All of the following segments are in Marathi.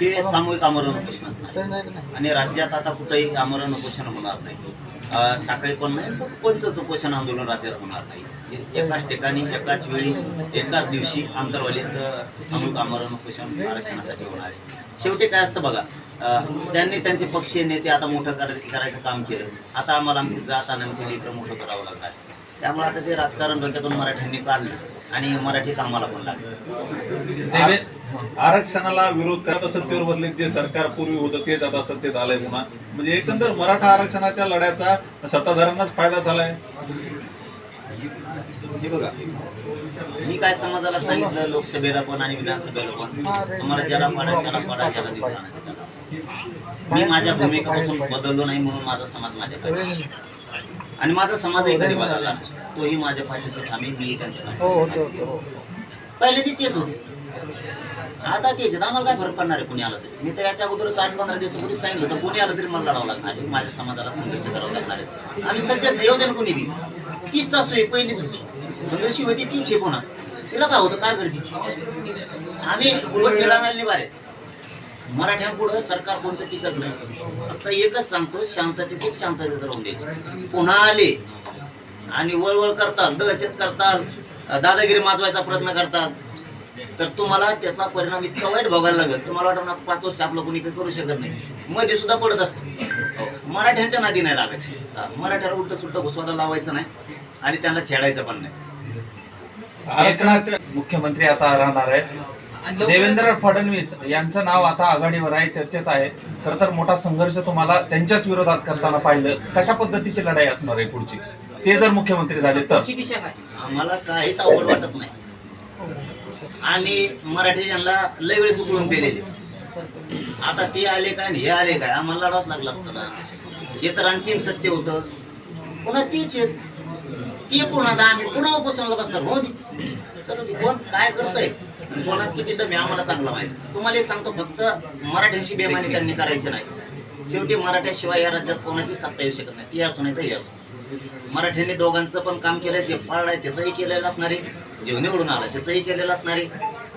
हे सामूहिक आमरण उपोषण असणार आणि राज्यात आता कुठेही आमरण उपोषण होणार नाही. साखळी पण नाही पण कोणतंच उपोषण आंदोलन राज्यात होणार नाही. एकाच ठिकाणी एकाच वेळी एकाच दिवशी आंतरवालीत सामूहिक आमरण उपोषण आरक्षणासाठी होणार आहे. शेवटी काय असतं बघा त्यांनी त्यांचे पक्षीय नेते आता मोठं कर करायचं काम केलं. आता आम्हाला आमची जात आणि आमचे लेकर मोठं करावं लागणार. त्यामुळे आता ते राजकारण डोक्यातून मराठ्यांनी काढलं आणि मराठी कामाला पण लागलं. आरक्षणाला विरोध करत सत्तेवर बदले जे सरकार पूर्वी होतं तेच आता सत्तेत आलंय पुन्हा म्हणजे एकंदर मराठा आरक्षणाच्या लढ्याचा सत्ताधाऱ्यांनाच फायदा झालाय. हे बघा मी काय समाजाला सांगितलं लोकसभेला पण आणि विधानसभेला पण? तुम्हाला ज्याला पडा त्याला पडा ज्याला. मी माझ्या भूमिकेपासून बदललो नाही म्हणून माझा समाज माझ्या पाठीशी आणि माझा समाजही कधी बदलला नाही. तोही माझ्या पाठीशी थांबी मी त्यांच्या पाठीशी थांबेन. पहिले ती तेच होते. आता तेच आम्हाला काय फरक पडणार आहे पुणे आलं तरी? मी तर याच्या अगोदरच आठ पंधरा दिवसापूर्वी सांगितलं तर पुणे आलं तरी मला लढावं लागणार आहे. माझ्या समाजाला संघर्ष करावा लागणार आहे. आम्ही सज्जत देव देणं कुणी बी तीच सासू आहे पहिलीच होती. जशी होती तीच आहे पुन्हा. तिला काय होतं? काय गरजेची? आम्ही उलट निलावायला बारे मराठ्यांपुढं सरकार कोणतं टिकत नाही. फक्त एकच सांगतो शांततेतच शांततेत राहून द्यायचं. पुन्हा आले आणि वळवळ करतात दहशत करतात दादागिरी माजवायचा प्रयत्न करतात तर तुम्हाला त्याचा परिणाम इतका वाईट भोगायला लागेल तुम्हाला वाटत ना पाच वर्ष आपलं कोणी काही करू शकत नाही. मध्ये सुद्धा पडत असतं. मराठ्यांच्या नादी नाही लागायचं. हा, मराठ्याला उलट सुलट घुसवायला लावायचं नाही आणि त्यांना छेडायचं पण नाही. मुख्यमंत्री आता राहणार आहेत. देवेंद्र फडणवीस यांचं नाव आता आघाडीवर आहे चर्चेत आहे. खर तर मोठा संघर्ष तुम्हाला त्यांच्याच विरोधात करताना पाहिलं. कशा पद्धतीची लढाई असणार आहे पुढची? ते जर मुख्यमंत्री झाले तर? आम्हाला काहीच अवघड वाटत नाही. आम्ही मराठी यांना लय वेळेस उकळून पेलेले. आता ते आले काय आणि हे आले काय? आम्हाला लढावंच लागला असतं ना. हे तर अंतिम सत्य होतं. पुन्हा तीच आहेत. ते पुन्हा आता? आम्ही पुन्हा उपोषणाला बसणार. हो दे कोण? काय करतंय? कोणात किती दम आम्हाला चांगला माहिती. तुम्हाला एक सांगतो फक्त मराठ्यांशी बेमानी त्यांनी करायची नाही. शेवटी मराठ्याशिवाय या राज्यात कोणाची सत्ता येऊ शकत नाही. ती असो नाही तर हे असो. मराठ्यांनी दोघांचं पण काम केलंय जे पाळलंय त्याचंही केलेलं असणार आहे. जे निवडून आला त्याचंही केलेलं असणार आहे.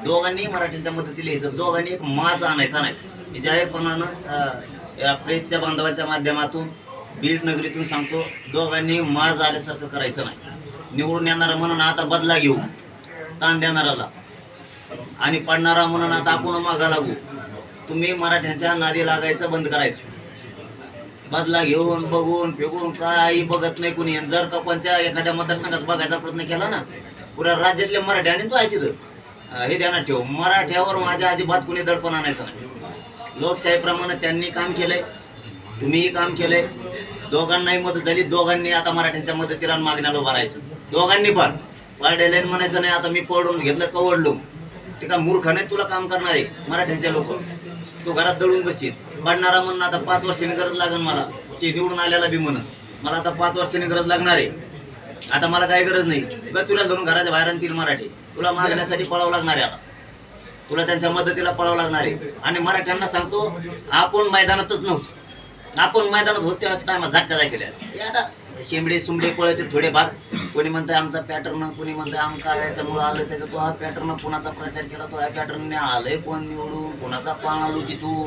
दोघांनी मराठ्यांच्या मदतीला यायचं दोघांनी एक माज आणायचा नाही जाहीरपणानं या प्रेसच्या बांधवाच्या माध्यमातून बीड नगरीतून सांगतो दोघांनी माज आल्यासारखं करायचं नाही. निवडून येणारा म्हणून आता बदला घेऊ ताण देणाराला आणि पडणारा म्हणून आता आपण मागा लागू. तुम्ही मराठ्यांच्या नादी लागायचं बंद करायचं. मधला घेऊन बघून फेकून काही बघत नाही कुणी. आणि जर का कोणत्या एखाद्या मतदारसंघात बघायचा प्रयत्न केला ना पुऱ्या राज्यातले मराठी आणि तो आहे तिथं. हे ध्यानात ठेव. मराठ्यावर माझ्या अजिबात कुणी दडपण आणायचं नाही. लोकशाहीप्रमाणे त्यांनी काम केलंय तुम्हीही काम केलंय. दोघांनाही मदत झाली दोघांनी आता मराठ्यांच्या मदतीला मागण्याला उभं राहायचं. दोघांनी पण. पारडेलाईन म्हणायचं नाही आता मी पडून घेतलं कवडलो. ते का मूर्ख नाही तुला काम करणार आहे मराठ्यांचे लोक. तू घरात दळून बसशील. पडणारा म्हणून आता पाच वर्षांनी गरज लागेल मला. ते निवडून आल्याला बी म्हणून. मला आता पाच वर्षांनी गरज लागणार आहे. आता मला काही गरज नाही. गचुऱ्या धरून घराच्या बाहेर आणतील मराठी. तुला मागण्यासाठी पळावं लागणार आहे आता. तुला त्यांच्या मदतीला पळावं लागणार आहे. आणि मराठ्यांना सांगतो आपण मैदानातच नव्हतो. आपण मैदानात होते असं टायमात झटका जाय केल्या आता शेंबडे सुंबडे पळते थोडेफार. कोणी म्हणतंय आमचा पॅटर्न कोणी म्हणतंय आमका याच्यामुळं आलं त्याचा तो हा पॅटर्न कोणाचा प्रचार केला तो ह्या पॅटर्नने आलंय कोण निवडून? कोणाचा पाण आलो की तू?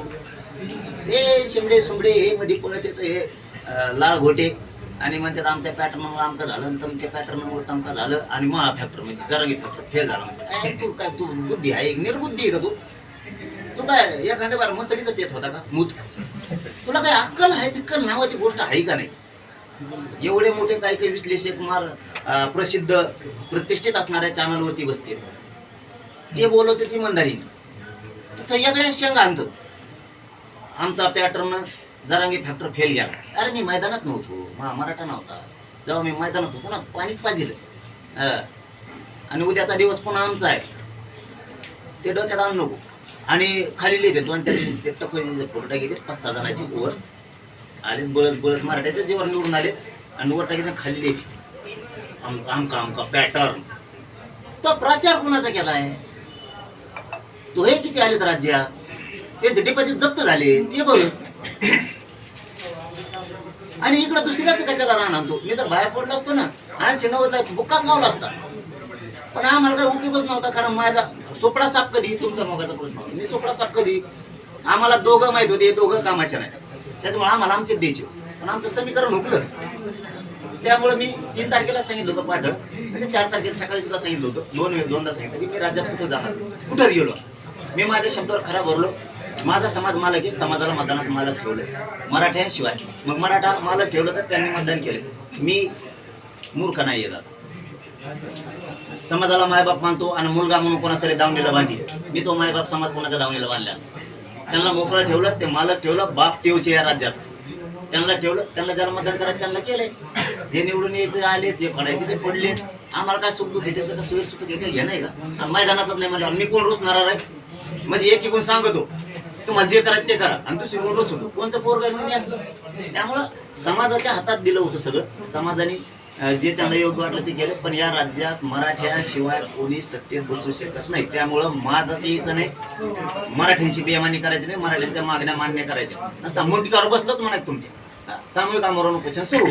हे शिमडे सुमडे हे मध्ये पुन्हा त्याचं हे लाल घोटे. आणि म्हणतात आमच्या पॅटर्नमुळे आमका झालं आणि तुमच्या पॅटर्नमुळे तमका झालं आणि महा फॅक्टर म्हणजे जरांगी फॅक्टर फेल झाला म्हणजे. तू काय तू बुद्धी आहे निर्बुद्धी आहे का तू? तू काय एखाद्या बार मसडीचा पेत होता का? मूत. तुला काय अक्कल आहे पिक्कल नावाची गोष्ट आहे का नाही? एवढे मोठे काही काही विश्लेषक मार प्रसिद्ध प्रतिष्ठित असणाऱ्या चॅनलवरती बसते ते बोलवते ती मंदारीने तर सगळ्या शेंगा आणतं आमचा पॅटर्न जरांगी फॅक्टर फेल गेला. अरे मी मैदानात नव्हतो. मा मराठा नव्हता. जेव्हा मी मैदानात होतो ना पाणीच पाहिजे आणि उद्याचा दिवस पुन्हा आमचा आहे. ते डोक्यात आणू नको. आणि खाली लिहिते दोन चार ते टपकले फोटो गेले पाच सहा जणांचे वर. आले बळत बळत मराठ्याचे जीवन निवडून आले. आणि वर टाकी खाली लिहिते. आमका आमका आमका पॅटर्न तो प्रचार कुणाचा केला आहे तो हे किती आलेत राज्यात? ते डिपॉझिट जप्त झाले. ते बघ. आणि इकडं दुसऱ्याच कशाला राहणार तो? मी तर बाहेर पडलो असतो ना. आज शिनवतला बुक्काच लावला असता. पण आम्हाला काही उपयोगच नव्हता कारण माझा सोपडा साप कधी? तुमचा मोगाचा प्रश्न होता. मी सोपडा साप कधी? आम्हाला दोघं माहीत होते दोघं कामाचे नाही त्याच्यामुळे आम्हाला आमचे द्यायचे. पण आमचं समीकरण हुकलं. त्यामुळे मी तीन तारखेला सांगितलं होतं पाठ. म्हणजे चार तारखेला सकाळी सुद्धा सांगितलं होतं. दोन वेळ दोनदा सांगितलं की मी राज्यात कुठं जाणार? कुठं कुठंच गेलो? मी माझ्या शब्दावर खरा भरलो. माझा समाज मालक आहे समाजाला मतदानात मालक ठेवलं. मराठ्याशिवाय मग मराठा मालक ठेवलं तर त्यांनी मतदान केलं. मी मूर्ख नाही आहे समाजाला मायबाप मानतो आणि मुलगा म्हणून कोणातरी दावणीला बांधी मी तो मायबाप समाज कोणाच्या दावणीला बांधला त्यांना मोकळं ठेवलं ते मालक ठेवलं बाप तेवचे या राज्याचा त्यांना ठेवलं त्यांना ज्याला मतदान करायचं त्यांना केलंय. जे निवडून यायचे आले ते पडायचे ते पडले. आम्हाला काय सुख दुःख त्याचं का सोयी सुख काही घे नाही का? मैदानातच नाही म्हणजे मी कोण रुसणार आहे? म्हणजे एक कोण सांगतो. तुम्हाला जे करायचं ते करा. आणि दुसरी कोण रुस होतो कोणचं पोरग मग मी असलं. त्यामुळं समाजाच्या हातात दिलं होतं सगळं. समाजाने जे त्यांना योग्य वाटलं ते केलं. पण या राज्यात मराठ्याशिवाय कोणी सत्तेत बसू शकत नाही. त्यामुळं माझं तेच यायचं नाही. मराठ्यांशी बेमानी करायची नाही. मराठ्यांच्या मागण्या मान्य करायच्या. नसता मुंडकावर बसलोच म्हणायचं तुमचे. सामूहिक आमरण उपोषण सुरू.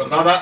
दादा